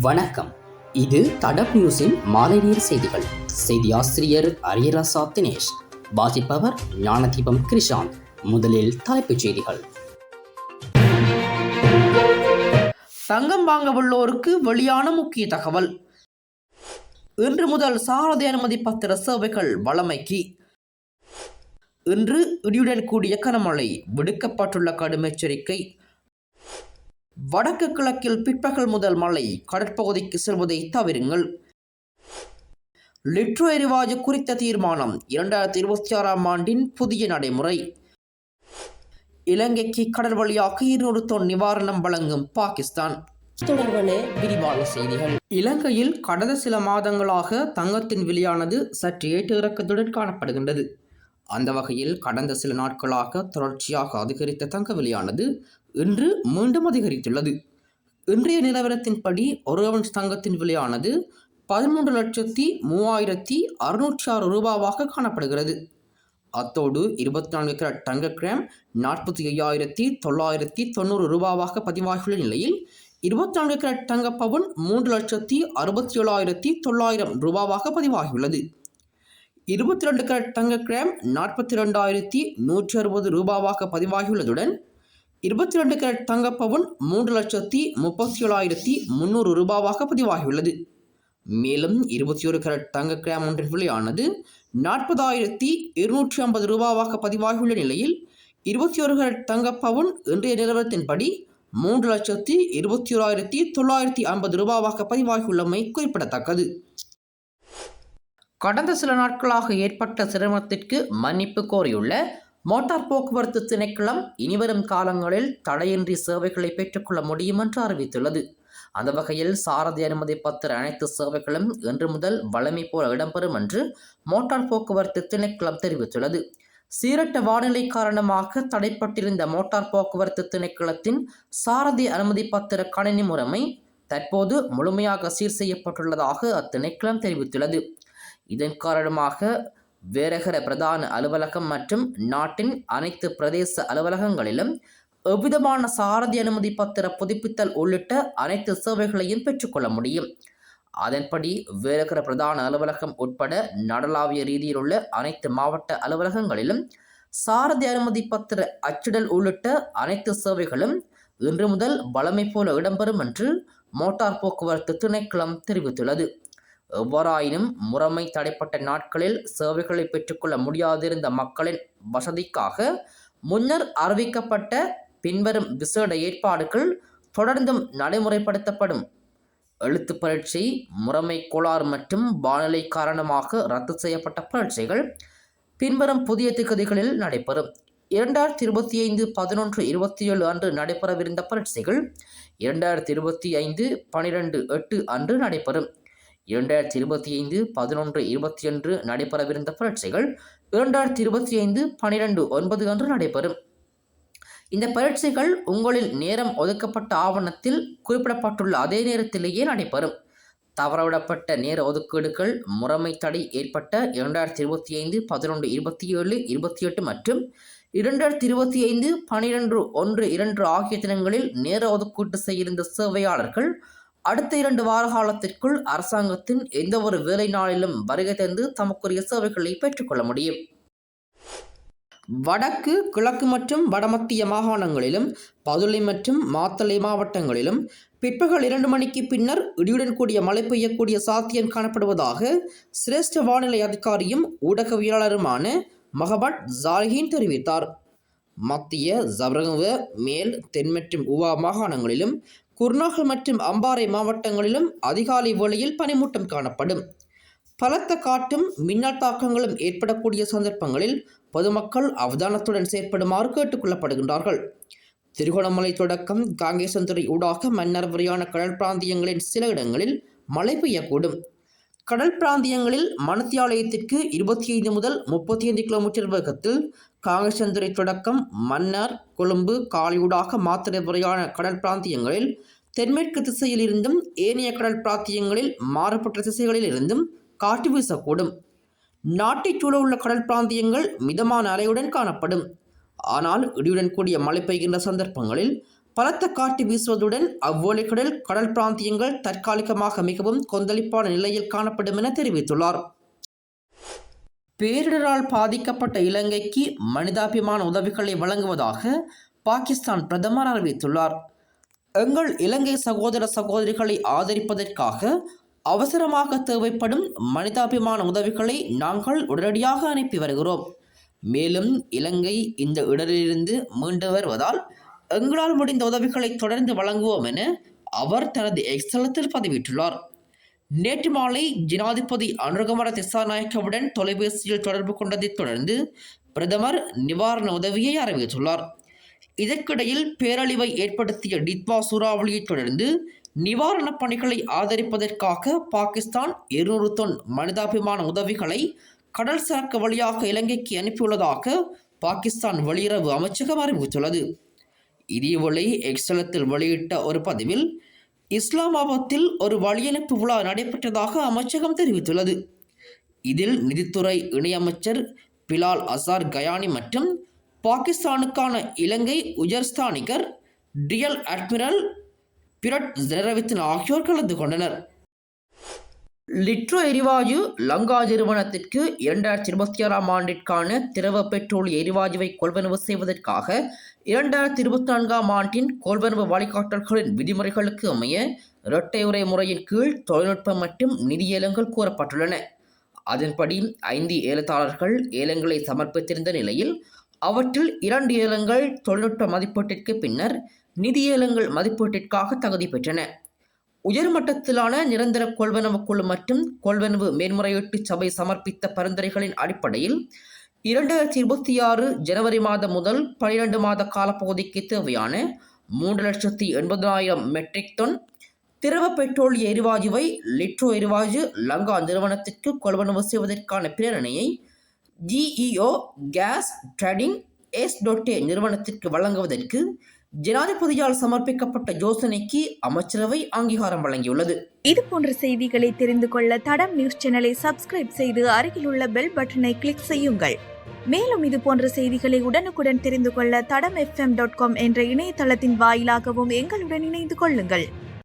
வணக்கம். இது தடப் நியூஸின் மாலை நேர் செய்திகள். செய்தி ஆசிரியர் அரியராசா தினேஷ். வாசிப்பவர் ஞானதீபம் கிருஷாந்த் முதலில் தலைப்புச் செய்திகள். தங்கம் வாங்க உள்ளோருக்கு வெளியான முக்கிய தகவல். இன்று முதல் சாரதி அனுமதி பத்திர சேவைகள் வழமைக்கு இன்று இடியுடன் கூடிய கனமழை விடுக்கப்பட்டுள்ள கடும் எச்சரிக்கை. வடக்கு கிழக்கில் பிற்பகல் முதல் மழை. கடற்பகுதிக்கு செல்வதை தவிருங்கள். லிட்ரோ எரிவாயு குறித்த தீர்மானம். இரண்டாயிரத்தி இருபத்தி ஆறாம் ஆண்டின் புதிய நடைமுறை. இலங்கைக்கு கடல் வழியாக இருநூறு தொன் நிவாரணம் வழங்கும் பாகிஸ்தான். தொடர்பான விரிவான செய்திகள். இலங்கையில் கடந்த சில மாதங்களாக தங்கத்தின் விலையானது சற்று ஏற்ற இறக்கத்துடன் காணப்படுகின்றது. அந்த வகையில் கடந்த சில நாட்களாக தொடர்ச்சியாக அதிகரித்த தங்க விலையானது இன்று மீண்டும் அதிகரித்துள்ளது. இன்றைய நிலவரத்தின்படி ஒரு அவுன்ஸ் தங்கத்தின் விலையானது பதிமூன்று லட்சத்தி மூவாயிரத்தி அறுநூற்றி ஆறு ரூபாவாக காணப்படுகிறது. அத்தோடு இருபத்தி நான்கு கிராட் தங்க கிராம் நாற்பத்தி ஐயாயிரத்தி தொள்ளாயிரத்தி தொண்ணூறு ரூபாவாக பதிவாகியுள்ள நிலையில் இருபத்தி நான்கு கிராட் தங்க பவுன் மூன்று லட்சத்தி அறுபத்தி ஏழாயிரத்தி தொள்ளாயிரம் ரூபாவாக பதிவாகியுள்ளது. இருபத்தி ரெண்டு கேரட் தங்க கிராம் நாற்பத்தி ரெண்டாயிரத்தி நூற்றி அறுபது ரூபாவாக பதிவாகியுள்ளதுடன் இருபத்தி ரெண்டு கேரட் தங்க பவுன் மூன்று லட்சத்தி முப்பத்தி ஏழாயிரத்தி முந்நூறு ரூபாவாக பதிவாகியுள்ளது. மேலும் இருபத்தி ஒரு கேரட் தங்க கிராம் ஒன்றின் விலையானது நாற்பதாயிரத்தி இருநூற்றி ஐம்பது ரூபாவாக பதிவாகியுள்ள நிலையில் இருபத்தி ஒரு கேரட் தங்க பவுன் இன்றைய நிலவரத்தின்படி மூன்று லட்சத்தி இருபத்தி ஓராயிரத்தி தொள்ளாயிரத்தி ஐம்பது ரூபாவாக பதிவாகியுள்ளமை குறிப்பிடத்தக்கது. கடந்த சில நாட்களாக ஏற்பட்ட சிரமத்திற்கு மன்னிப்பு கோரியுள்ள மோட்டார் போக்குவரத்து திணைக்களம் இனிவரும் காலங்களில் தடையின்றி சேவைகளை பெற்றுக்கொள்ள முடியும் என்று அறிவித்துள்ளது. அந்த வகையில் சாரதி அனுமதி பத்திர அனைத்து சேவைகளும் இன்று முதல் வழமை போல இடம்பெறும் என்று மோட்டார் போக்குவரத்து திணைக்களம் தெரிவித்துள்ளது. சீரட்ட வானிலை காரணமாக தடைப்பட்டிருந்த மோட்டார் போக்குவரத்து திணைக்களத்தின் சாரதி அனுமதி பத்திர கணினி முறைமை தற்போது முழுமையாக சீர் செய்யப்பட்டுள்ளதாக அத்திணைக்களம் தெரிவித்துள்ளது. இதன் காரணமாக வேரகர பிரதான அலுவலகம் மற்றும் நாட்டின் அனைத்து பிரதேச அலுவலகங்களிலும் எவ்விதமான சாரதி அனுமதி பத்திர புதுப்பித்தல் உள்ளிட்ட அனைத்து சேவைகளையும் பெற்றுக்கொள்ள முடியும். அதன்படி வேரகர பிரதான அலுவலகம் உட்பட நடலாவிய ரீதியில் உள்ள அனைத்து மாவட்ட அலுவலகங்களிலும் சாரதி அனுமதி பத்திர அச்சிடல் உள்ளிட்ட அனைத்து சேவைகளும் இன்று முதல் வழமை போல இடம்பெறும் என்று மோட்டார் போக்குவரத்து திணைக்களம் தெரிவித்துள்ளது. எவ்வாறாயினும் முறைமை தடைப்பட்ட நாட்களில் சேவைகளை பெற்றுக்கொள்ள முடியாதிருந்த மக்களின் வசதிக்காக முன்னர் அறிவிக்கப்பட்ட பின்வரும் விசேட ஏற்பாடுகள் தொடர்ந்தும் நடைமுறைப்படுத்தப்படும். எழுத்து பரீட்சை முறைமை கோளாறு மற்றும் வானிலை காரணமாக ரத்து செய்யப்பட்ட பரீட்சைகள் பின்வரும் புதிய திகதிகளில் நடைபெறும். இரண்டாயிரத்தி இருபத்தி ஐந்து பதினொன்று இருபத்தி ஏழு அன்று நடைபெறவிருந்த பரீட்சைகள் இரண்டாயிரத்தி இருபத்தி ஐந்து பனிரெண்டு எட்டு அன்று நடைபெறும். இரண்டாயிரத்தி இருபத்தி ஐந்து பதினொன்று இருபத்தி ஒன்று நடைபெறவிருந்த பரீட்சைகள் இரண்டாயிரத்தி இருபத்தி ஐந்து பனிரெண்டு ஒன்பது அன்று நடைபெறும். இந்த பரீட்சைகள் உங்களில் நேரம் ஒதுக்கப்பட்ட ஆவணத்தில் குறிப்பிடப்பட்டுள்ள அதே நேரத்திலேயே நடைபெறும். தவறவிடப்பட்ட நேர ஒதுக்கீடுகள் முறைமை தடை ஏற்பட்ட இரண்டாயிரத்தி இருபத்தி ஐந்து பதினொன்று இருபத்தி ஏழு இருபத்தி எட்டு மற்றும் இரண்டாயிரத்தி இருபத்தி ஐந்து பனிரெண்டு ஒன்று இரண்டு ஆகிய தினங்களில் நேர ஒதுக்கீட்டு செய்திருந்த சேவையாளர்கள் அடுத்த இரண்டு வார காலத்திற்குள் அரசாங்கத்தின் எந்த ஒரு வேலை நாளிலும் வருகை தந்து தமக்குரிய சேவைகளை பெற்றுக்கொள்ள முடியும். வடக்கு கிழக்கு மற்றும் வடமத்திய மாகாணங்களிலும் பதுளை மற்றும் மாத்தளை மாவட்டங்களிலும் பிற்பகல் இரண்டு மணிக்கு பின்னர் இடியுடன் கூடிய மழை பெய்யக்கூடிய சாத்தியம் காணப்படுவதாக சிரேஷ்ட வானிலை அதிகாரியும் ஊடகவியலாளருமான மஹபட் ஜாலிஹின் தெரிவித்தார். மத்திய ஜபரங்க மேல் தென் மற்றும் உவா மாகாணங்களிலும் குர்நாகல் மற்றும் அம்பாறை மாவட்டங்களிலும் அதிகாலை வேளையில் பனிமூட்டம் காணப்படும். பலத்த காட்டும் மின்னல் தாக்கங்களும் ஏற்படக்கூடிய சந்தர்ப்பங்களில் பொதுமக்கள் அவதானத்துடன் செயற்படுமாறு கேட்டுக்கொள்ளப்படுகின்றார்கள் திருகோணமலை தொடக்கம் காங்கேசந்துறை ஊடாக மன்னர் வரையான கடல் பிராந்தியங்களின் சில இடங்களில் மழை பெய்யக்கூடும். கடல் பிராந்தியங்களில் மணத்தியாலயத்திற்கு இருபத்தி ஐந்து முதல் முப்பத்தி ஐந்து கிலோமீட்டர் வேகத்தில் காங்கேசந்துறை தொடக்கம் மன்னார் கொழும்பு காலியூடாக மாத்திரை வரையான கடல் பிராந்தியங்களில் தென்மேற்கு திசையில் இருந்தும் ஏனைய கடல் பிராந்தியங்களில் மாறுபட்ட திசைகளில் இருந்தும் காற்று வீசக்கூடும். நாட்டைச் சூழ உள்ள கடல் பிராந்தியங்கள் மிதமான அலையுடன் காணப்படும். ஆனால் இடியுடன் கூடிய மழை பெய்கின்ற சந்தர்ப்பங்களில் பலத்த காற்று வீசுவதுடன் அவ்வோலைகளில் கடல் பிராந்தியங்கள் தற்காலிகமாக மிகவும் கொந்தளிப்பான நிலையில் காணப்படும் என தெரிவித்துள்ளார். பேரிடரால் பாதிக்கப்பட்ட இலங்கைக்கு மனிதாபிமான உதவிகளை வழங்குவதாக பாகிஸ்தான் பிரதமர் அறிவித்துள்ளார். எங்கள் இலங்கை சகோதர சகோதரிகளை ஆதரிப்பதற்காக அவசரமாக தேவைப்படும் மனிதாபிமான உதவிகளை நாங்கள் உடனடியாக அனுப்பி வருகிறோம். மேலும் இலங்கை இந்த இடரிலிருந்து மீண்டு வருவதால் எங்களால் முடிந்த உதவிகளை தொடர்ந்து வழங்குவோம் என அவர் தனது எக்ஸலத்தில் பதிவிட்டுள்ளார். நேற்று மாலை ஜனாதிபதி அனுரகுமார திசாநாயக்கவுடன் தொலைபேசியில் தொடர்பு கொண்டதைத் தொடர்ந்து பிரதமர் நிவாரண உதவியை அறிவித்துள்ளார். இதற்கிடையில் பேரழிவை ஏற்படுத்திய டித்வா சூறாவளியைத் தொடர்ந்து நிவாரணப் பணிகளை ஆதரிப்பதற்காக பாகிஸ்தான் இருநூறு தொன் மனிதாபிமான உதவிகளை கடல் சரக்கு வழியாக இலங்கைக்கு அனுப்பியுள்ளதாக பாகிஸ்தான் வெளியுறவு அமைச்சகம் அறிவித்துள்ளது. இதேவேளை எக்ஸலத்தில் வெளியிட்ட ஒரு பதிவில் இஸ்லாமாபாத்தில் ஒரு வழியனுப்பு விழா நடைபெற்றதாக அமைச்சகம் தெரிவித்துள்ளது. இதில் நிதித்துறை இணையமைச்சர் பிலால் அசார் கயானி மற்றும் பாகிஸ்தானுக்கான இலங்கை உயர்ஸ்தானிகர் டியல் அட்மிரல் பிரட் ஜெரவித்தன் ஆகியோர் கலந்து கொண்டனர். லிட்ரோ எரிவாயு லங்கா நிறுவனத்திற்கு இரண்டாயிரத்தி இருபத்தி ஆறாம் ஆண்டிற்கான திரவ பெட்ரோல் எரிவாயுவை கொள்வனவு செய்வதற்காக இரண்டாயிரத்தி இருபத்தி நான்காம் ஆண்டின் கொள்வனவு வழிகாட்டல்களின் விதிமுறைகளுக்கு அமைய இரட்டை உரை முறையின் கீழ் தொழில்நுட்பம் மற்றும் நிதியேலங்கள் கூறப்பட்டுள்ளன. அதன்படி ஐந்து ஏலத்தாளர்கள் ஏலங்களை சமர்ப்பித்திருந்த நிலையில் அவற்றில் இரண்டு ஏலங்கள் தொழில்நுட்ப மதிப்பீட்டிற்கு பின்னர் நிதியேலங்கள் மதிப்பீட்டிற்காக தகுதி பெற்றன. உயர்மட்டத்திலான நிரந்தர கொள்வனவு குழு மற்றும் கொள்வனவு மேன்முறையீட்டு சபை சமர்ப்பித்த பரிந்துரைகளின் அடிப்படையில் இரண்டாயிரத்தி இருபத்தி ஆறு ஜனவரி மாதம் முதல் பனிரெண்டு மாத காலப்பகுதிக்கு தேவையான மூன்று லட்சத்தி எண்பதாயிரம் மெட்ரிக் டன் திரவ பெட்ரோலிய எரிவாயுவை லிட்ரோ எரிவாயு லங்கா நிறுவனத்திற்கு கொள்வனவு செய்வதற்கான பிரேரணையை G E O gas trading S டொட்டே நிறுவனத்திற்கு வழங்குவதற்கு ஜனாதிபதியால் சமர்ப்பிக்கப்பட்ட யோசனைக்கு அமைச்சரவை அங்கீகாரம் வழங்கியுள்ளது. இது போன்ற செய்திகளை தெரிந்து கொள்ள தடம் நியூஸ் சேனலை சப்ஸ்கிரைப் செய்து அருகிலுள்ள பெல் பட்டனை கிளிக் செய்யுங்கள். மேலும் இது போன்ற செய்திகளை உடனுக்குடன் தெரிந்து கொள்ள தடம் எஃப்எம் டாட் காம் என்ற இணையதளத்தின் வாயிலாகவும் எங்களுடன் இணைந்து கொள்ளுங்கள்.